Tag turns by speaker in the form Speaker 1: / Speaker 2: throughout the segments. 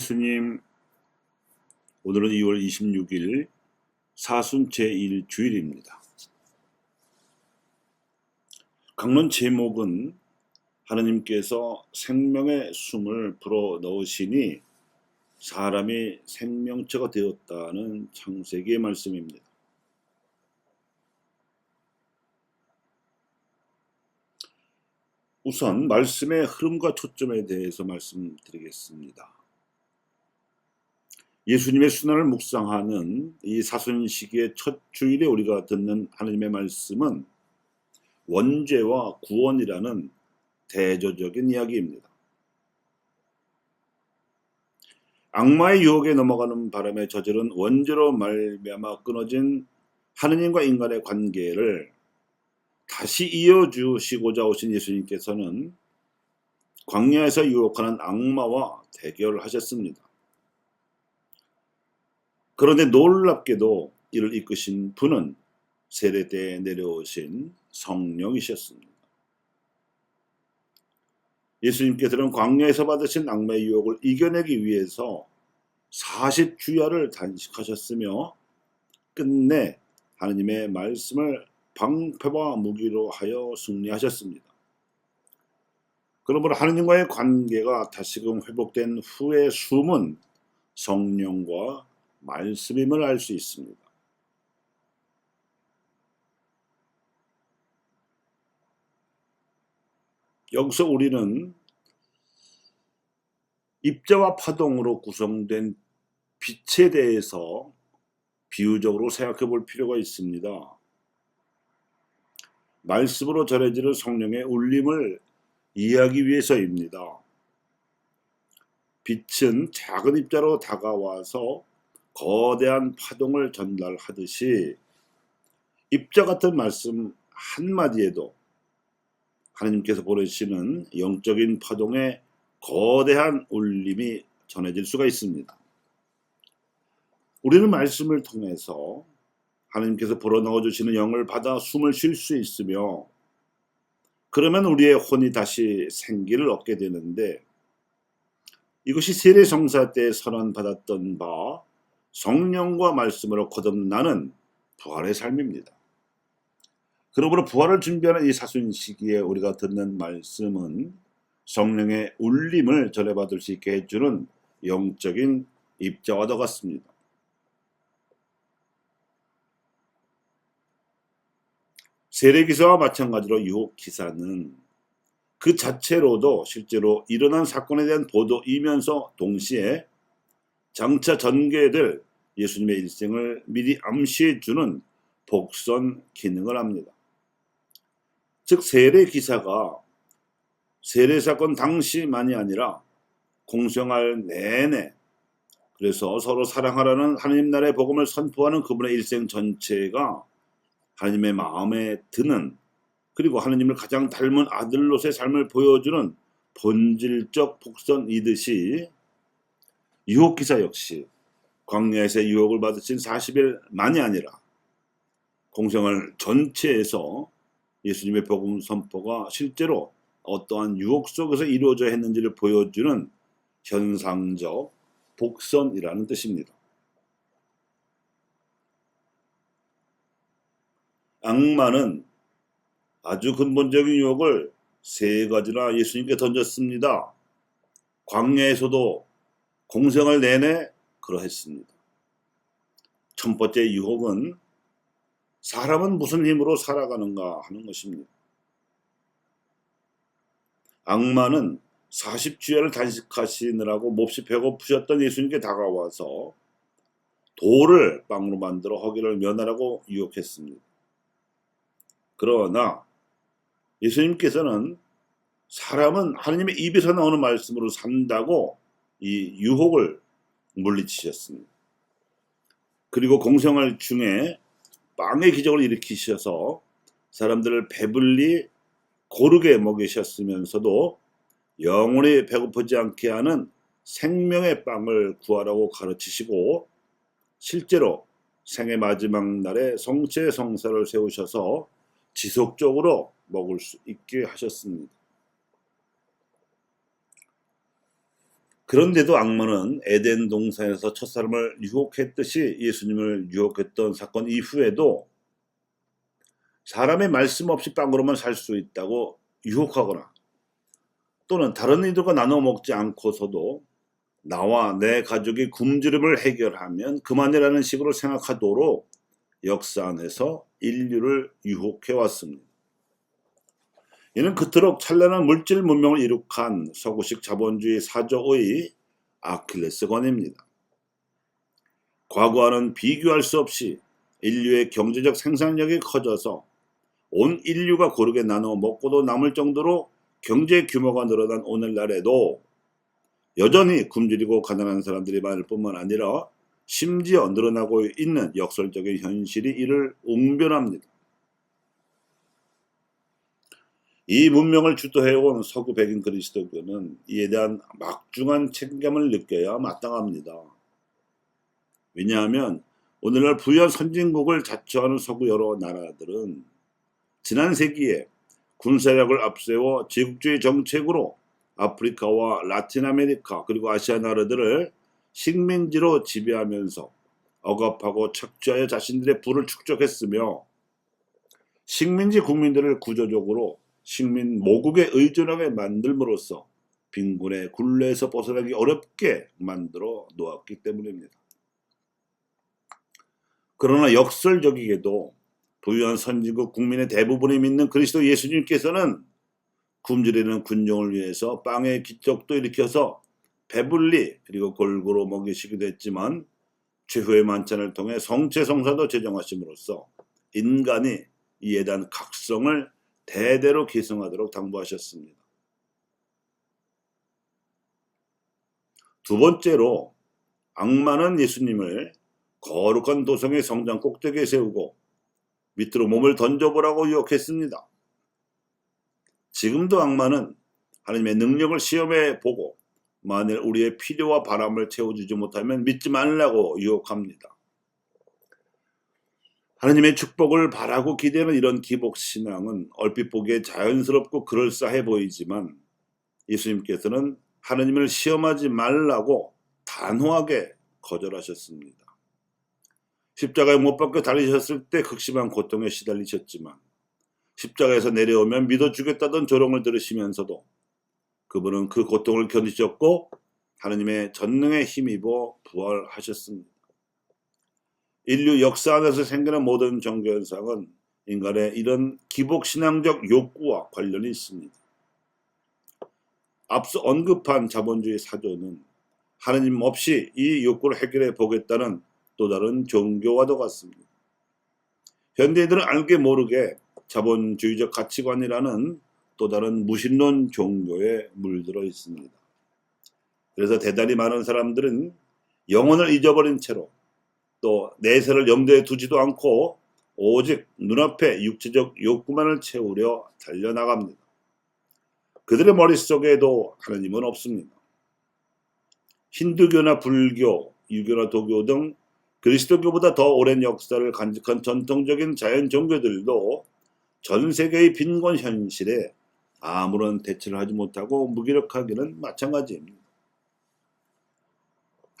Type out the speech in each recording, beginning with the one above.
Speaker 1: 참 예수님, 오늘은 2월 26일 사순 제1 주일입니다. 강론 제목은 하나님께서 생명의 숨을 불어 넣으시니 사람이 생명체가 되었다는 창세기의 말씀입니다. 우선 말씀의 흐름과 초점에 대해서 말씀드리겠습니다. 예수님의 순환을 묵상하는 이 사순 시기의 첫 주일에 우리가 듣는 하나님의 말씀은 원죄와 구원이라는 대조적인 이야기입니다. 악마의 유혹에 넘어가는 바람에 저지른 원죄로 말미암아 끊어진 하느님과 인간의 관계를 다시 이어주시고자 오신 예수님께서는 광야에서 유혹하는 악마와 대결하셨습니다. 그런데 놀랍게도 이를 이끄신 분은 세례대에 내려오신 성령이셨습니다. 예수님께서는 광야에서 받으신 악마의 유혹을 이겨내기 위해서 40주야를 단식하셨으며 끝내 하느님의 말씀을 방패와 무기로 하여 승리하셨습니다. 그러므로 하느님과의 관계가 다시금 회복된 후의 숨은 성령과 말씀임을 알 수 있습니다. 여기서 우리는 입자와 파동으로 구성된 빛에 대해서 비유적으로 생각해 볼 필요가 있습니다. 말씀으로 전해지는 성령의 울림을 이해하기 위해서입니다. 빛은 작은 입자로 다가와서 거대한 파동을 전달하듯이 입자 같은 말씀 한마디에도 하나님께서 보내시는 영적인 파동의 거대한 울림이 전해질 수가 있습니다. 우리는 말씀을 통해서 하나님께서 불어넣어 주시는 영을 받아 숨을 쉴 수 있으며 그러면 우리의 혼이 다시 생기를 얻게 되는데 이것이 세례 성사 때 선언받았던 바 성령과 말씀으로 거듭나는 부활의 삶입니다. 그러므로 부활을 준비하는 이 사순 시기에 우리가 듣는 말씀은 성령의 울림을 전해받을 수 있게 해주는 영적인 입자와도 같습니다. 세례기사와 마찬가지로 유혹 기사는 그 자체로도 실제로 일어난 사건에 대한 보도이면서 동시에 장차 전개될 예수님의 일생을 미리 암시해 주는 복선 기능을 합니다. 즉 세례 기사가 세례 사건 당시만이 아니라 공생할 내내 그래서 서로 사랑하라는 하나님 나라의 복음을 선포하는 그분의 일생 전체가 하나님의 마음에 드는 그리고 하나님을 가장 닮은 아들로서의 삶을 보여주는 본질적 복선이듯이 유혹기사 역시 광야에서 유혹을 받으신 40일 만이 아니라 공생활 전체에서 예수님의 복음 선포가 실제로 어떠한 유혹 속에서 이루어져 했는지를 보여주는 현상적 복선이라는 뜻입니다. 악마는 아주 근본적인 유혹을 세 가지나 예수님께 던졌습니다. 광야에서도 공생을 내내 그러했습니다. 첫 번째 유혹은 사람은 무슨 힘으로 살아가는가 하는 것입니다. 악마는 40주야를 단식하시느라고 몹시 배고프셨던 예수님께 다가와서 돌을 빵으로 만들어 허기를 면하라고 유혹했습니다. 그러나 예수님께서는 사람은 하나님의 입에서 나오는 말씀으로 산다고 이 유혹을 물리치셨습니다. 그리고 공생활 중에 빵의 기적을 일으키셔서 사람들을 배불리 고르게 먹이셨으면서도 영원히 배고프지 않게 하는 생명의 빵을 구하라고 가르치시고 실제로 생의 마지막 날에 성체 성사를 세우셔서 지속적으로 먹을 수 있게 하셨습니다. 그런데도 악마는 에덴 동산에서 첫사람을 유혹했듯이 예수님을 유혹했던 사건 이후에도 사람의 말씀 없이 빵으로만 살 수 있다고 유혹하거나 또는 다른 이들과 나눠 먹지 않고서도 나와 내 가족이 굶주림을 해결하면 그만이라는 식으로 생각하도록 역사 안에서 인류를 유혹해 왔습니다. 이는 그토록 찬란한 물질 문명을 이룩한 서구식 자본주의 사조의 아킬레스건입니다. 과거와는 비교할 수 없이 인류의 경제적 생산력이 커져서 온 인류가 고르게 나눠 먹고도 남을 정도로 경제 규모가 늘어난 오늘날에도 여전히 굶주리고 가난한 사람들이 많을 뿐만 아니라 심지어 늘어나고 있는 역설적인 현실이 이를 웅변합니다. 이 문명을 주도해온 서구 백인 그리스도교는 이에 대한 막중한 책임감을 느껴야 마땅합니다. 왜냐하면 오늘날 부유한 선진국을 자처하는 서구 여러 나라들은 지난 세기에 군사력을 앞세워 제국주의 정책으로 아프리카와 라틴 아메리카 그리고 아시아 나라들을 식민지로 지배하면서 억압하고 착취하여 자신들의 부를 축적했으며 식민지 국민들을 구조적으로 식민 모국에 의존하게 만들므로써 빈곤의 굴레에서 벗어나기 어렵게 만들어 놓았기 때문입니다. 그러나 역설적이게도 부유한 선진국 국민의 대부분이 믿는 그리스도 예수님께서는 굶주리는 군종을 위해서 빵의 기적도 일으켜서 배불리 그리고 골고루 먹이시기도 했지만 최후의 만찬을 통해 성체 성사도 제정하심으로써 인간이 대한 각성을 대대로 계승하도록 당부하셨습니다. 두 번째로 악마는 예수님을 거룩한 도성의 성장 꼭대기에 세우고 밑으로 몸을 던져보라고 유혹했습니다. 지금도 악마는 하나님의 능력을 시험해 보고 만일 우리의 필요와 바람을 채워주지 못하면 믿지 말라고 유혹합니다. 하나님의 축복을 바라고 기대는 이런 기복 신앙은 얼핏 보기에 자연스럽고 그럴싸해 보이지만 예수님께서는 하나님을 시험하지 말라고 단호하게 거절하셨습니다. 십자가에 못 박혀 달리셨을 때 극심한 고통에 시달리셨지만 십자가에서 내려오면 믿어주겠다던 조롱을 들으시면서도 그분은 그 고통을 견디셨고 하나님의 전능에 힘입어 부활하셨습니다. 인류 역사 안에서 생기는 모든 종교 현상은 인간의 이런 기복 신앙적 욕구와 관련이 있습니다. 앞서 언급한 자본주의 사조는 하나님 없이 이 욕구를 해결해 보겠다는 또 다른 종교와도 같습니다. 현대인들은 알게 모르게 자본주의적 가치관이라는 또 다른 무신론 종교에 물들어 있습니다. 그래서 대단히 많은 사람들은 영혼을 잊어버린 채로 또 내세를 염두에 두지도 않고 오직 눈앞에 육체적 욕구만을 채우려 달려나갑니다. 그들의 머릿속에도 하나님은 없습니다. 힌두교나 불교, 유교나 도교 등 그리스도교보다 더 오랜 역사를 간직한 전통적인 자연 종교들도 전 세계의 빈곤 현실에 아무런 대처를 하지 못하고 무기력하기는 마찬가지입니다.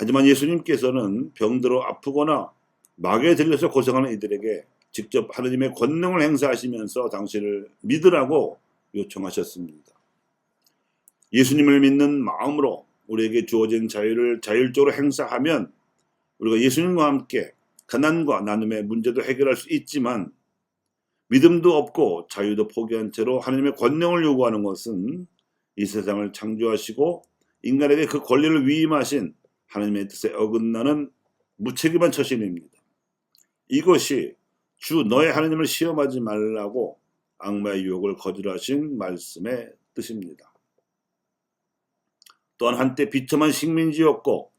Speaker 1: 하지만 예수님께서는 병들어 아프거나 마귀에 들려서 고생하는 이들에게 직접 하느님의 권능을 행사하시면서 당신을 믿으라고 요청하셨습니다. 예수님을 믿는 마음으로 우리에게 주어진 자유를 자율적으로 행사하면 우리가 예수님과 함께 가난과 나눔의 문제도 해결할 수 있지만 믿음도 없고 자유도 포기한 채로 하나님의 권능을 요구하는 것은 이 세상을 창조하시고 인간에게 그 권리를 위임하신 하나님의 뜻에 어긋나는 무책임한 처신입니다. 이것이 주 너의 하나님을 시험하지 말라고 악마의 유혹을 거절하신 말씀의 뜻입니다. 또한 한때 비참한 식민지였고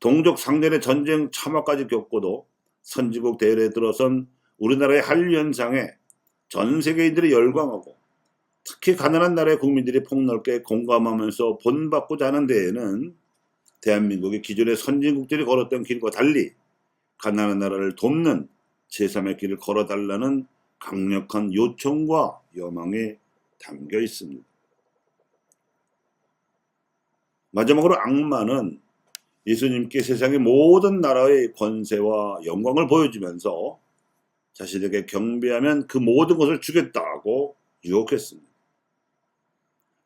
Speaker 1: 동족 상전의 전쟁 참화까지 겪고도 선지국 대열에 들어선 우리나라의 한류 현상에 전 세계인들이 열광하고 특히 가난한 나라의 국민들이 폭넓게 공감하면서 본받고자 하는 데에는 대한민국의 기존의 선진국들이 걸었던 길과 달리 가난한 나라를 돕는 제3의 길을 걸어달라는 강력한 요청과 여망이 담겨 있습니다. 마지막으로 악마는 예수님께 세상의 모든 나라의 권세와 영광을 보여주면서 자신에게 경배하면 그 모든 것을 주겠다고 유혹했습니다.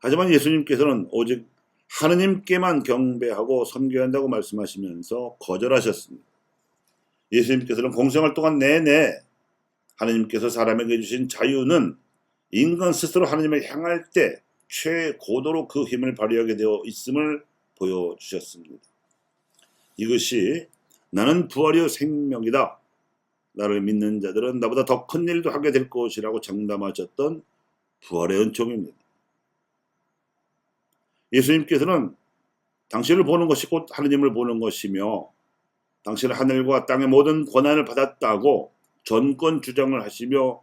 Speaker 1: 하지만 예수님께서는 오직 하느님께만 경배하고 섬겨야 한다고 말씀하시면서 거절하셨습니다. 예수님께서는 공생활 동안 내내 하느님께서 사람에게 주신 자유는 인간 스스로 하느님을 향할 때 최고도로 그 힘을 발휘하게 되어 있음을 보여주셨습니다. 이것이 나는 부활이요 생명이다. 나를 믿는 자들은 나보다 더 큰 일도 하게 될 것이라고 장담하셨던 부활의 은총입니다. 예수님께서는 당신을 보는 것이 곧 하느님을 보는 것이며 당신은 하늘과 땅의 모든 권한을 받았다고 전권 주장을 하시며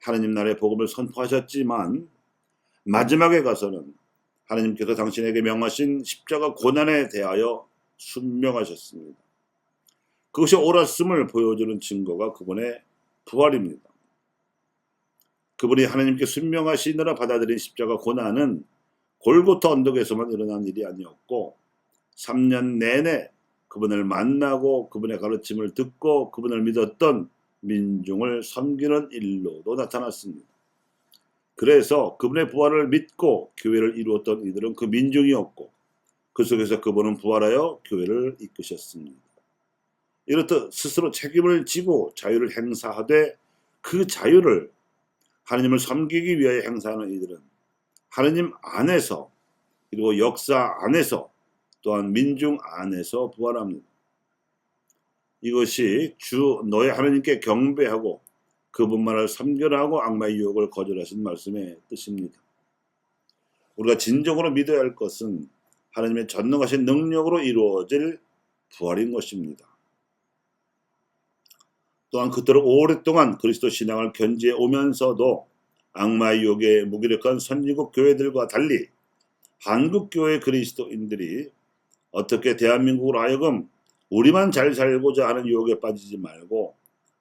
Speaker 1: 하느님 나라의 복음을 선포하셨지만 마지막에 가서는 하느님께서 당신에게 명하신 십자가 고난에 대하여 순명하셨습니다. 그것이 옳았음을 보여주는 증거가 그분의 부활입니다. 그분이 하나님께 순명하시느라 받아들인 십자가 고난은 골고타 언덕에서만 일어난 일이 아니었고 3년 내내 그분을 만나고 그분의 가르침을 듣고 그분을 믿었던 민중을 섬기는 일로도 나타났습니다. 그래서 그분의 부활을 믿고 교회를 이루었던 이들은 그 민중이었고 그 속에서 그분은 부활하여 교회를 이끄셨습니다. 이렇듯 스스로 책임을 지고 자유를 행사하되 그 자유를 하나님을 섬기기 위하여 행사하는 이들은 하나님 안에서 그리고 역사 안에서 또한 민중 안에서 부활합니다. 이것이 주 너의 하나님께 경배하고 그분만을 섬겨하고 악마의 유혹을 거절하신 말씀의 뜻입니다. 우리가 진정으로 믿어야 할 것은 하나님의 전능하신 능력으로 이루어질 부활인 것입니다. 또한 그토록 오랫동안 그리스도 신앙을 견지해 오면서도 악마의 유혹에 무기력한 선진국 교회들과 달리 한국 교회 그리스도인들이 어떻게 대한민국으로 하여금 우리만 잘 살고자 하는 유혹에 빠지지 말고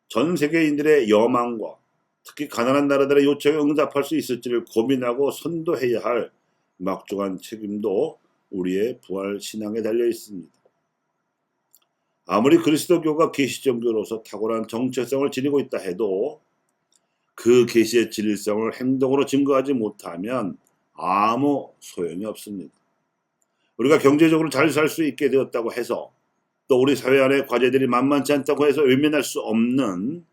Speaker 1: 전 세계인들의 여망과 특히 가난한 나라들의 요청에 응답할 수 있을지를 고민하고 선도해야 할 막중한 책임도 우리의 부활 신앙에 달려 있습니다. 아무리 그리스도교가 계시종교로서 탁월한 정체성을 지니고 있다 해도 그 계시의 진실성을 행동으로 증거하지 못하면 아무 소용이 없습니다. 우리가 경제적으로 잘 살 수 있게 되었다고 해서 또 우리 사회 안에 과제들이 만만치 않다고 해서 외면할 수 없는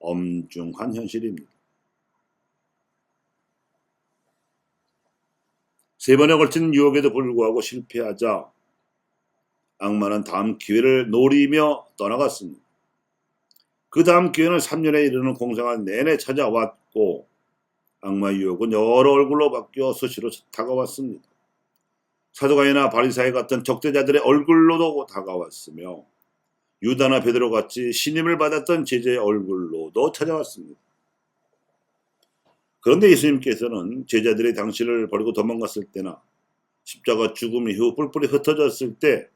Speaker 1: 엄중한 현실입니다. 세 번에 걸친 유혹에도 불구하고 실패하자 악마는 다음 기회를 노리며 떠나갔습니다. 그 다음 기회는 3년에 이르는 공생활 내내 찾아왔고 악마 유혹은 여러 얼굴로 바뀌어 수시로 다가왔습니다. 사도가이나 바리사의 같은 적대자들의 얼굴로도 다가왔으며 유다나 베드로 같이 신임을 받았던 제자의 얼굴로도 찾아왔습니다. 그런데 예수님께서는 제자들이 당신을 버리고 도망갔을 때나 십자가 죽음 이후 뿔뿔이 흩어졌을 때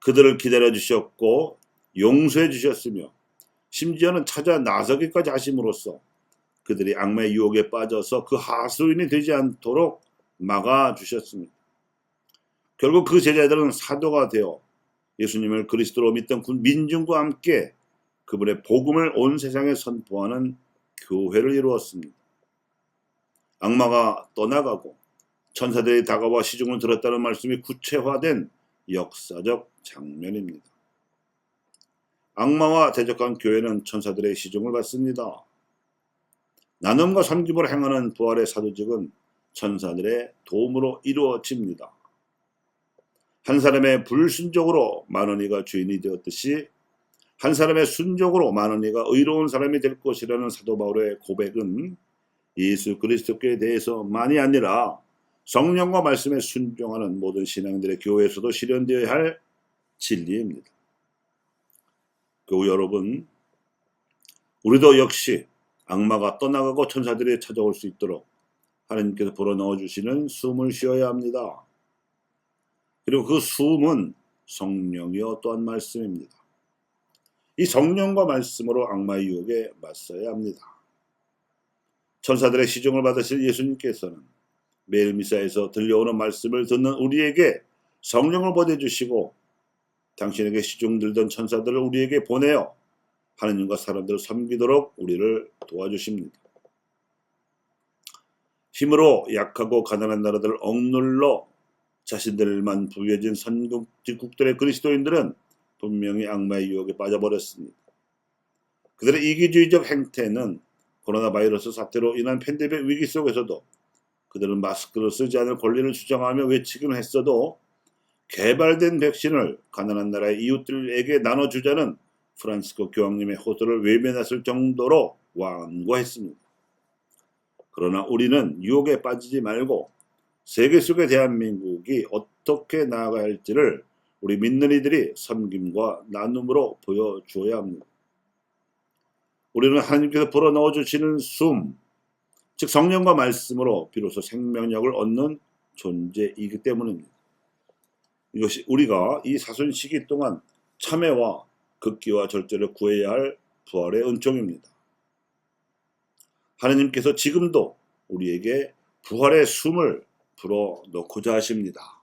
Speaker 1: 그들을 기다려 주셨고 용서해 주셨으며 심지어는 찾아 나서기까지 하심으로써 그들이 악마의 유혹에 빠져서 그 하수인이 되지 않도록 막아 주셨습니다. 결국 그 제자들은 사도가 되어 예수님을 그리스도로 믿던 민중과 함께 그분의 복음을 온 세상에 선포하는 교회를 이루었습니다. 악마가 떠나가고 천사들이 다가와 시중을 들었다는 말씀이 구체화된 역사적 장면입니다. 악마와 대적한 교회는 천사들의 시중을 받습니다. 나눔과 섬김을 행하는 부활의 사도직은 천사들의 도움으로 이루어집니다. 한 사람의 불순종으로 많은 이가 주인이 되었듯이 한 사람의 순종으로 많은 이가 의로운 사람이 될 것이라는 사도 바울의 고백은 예수 그리스도께 대해서만이 아니라 성령과 말씀에 순종하는 모든 신앙들의 교회에서도 실현되어야 할 진리입니다. 교우 여러분, 우리도 역시 악마가 떠나가고 천사들이 찾아올 수 있도록 하나님께서 불어넣어 주시는 숨을 쉬어야 합니다. 그리고 그 숨은 성령이요 또한 말씀입니다. 이 성령과 말씀으로 악마의 유혹에 맞서야 합니다. 천사들의 시중을 받으실 예수님께서는 매일 미사에서 들려오는 말씀을 듣는 우리에게 성령을 보내주시고 당신에게 시중 들던 천사들을 우리에게 보내어 하느님과 사람들을 섬기도록 우리를 도와주십니다. 힘으로 약하고 가난한 나라들을 억눌러 자신들만 부여진 선국국들의 그리스도인들은 분명히 악마의 유혹에 빠져버렸습니다. 그들의 이기주의적 행태는 코로나 바이러스 사태로 인한 팬데믹 위기 속에서도 그들은 마스크를 쓰지 않을 권리를 주장하며 외치기는 했어도 개발된 백신을 가난한 나라의 이웃들에게 나눠주자는 프란시스코 교황님의 호소를 외면했을 정도로 완고했습니다. 그러나 우리는 유혹에 빠지지 말고 세계 속의 대한민국이 어떻게 나아가야 할지를 우리 믿는 이들이 섬김과 나눔으로 보여주어야 합니다. 우리는 하나님께서 불어넣어 주시는 숨, 즉 성령과 말씀으로 비로소 생명력을 얻는 존재이기 때문입니다. 이것이 우리가 이 사순 시기 동안 참회와 극기와 절제를 구해야 할 부활의 은총입니다. 하느님께서 지금도 우리에게 부활의 숨을 불어 넣고자 하십니다.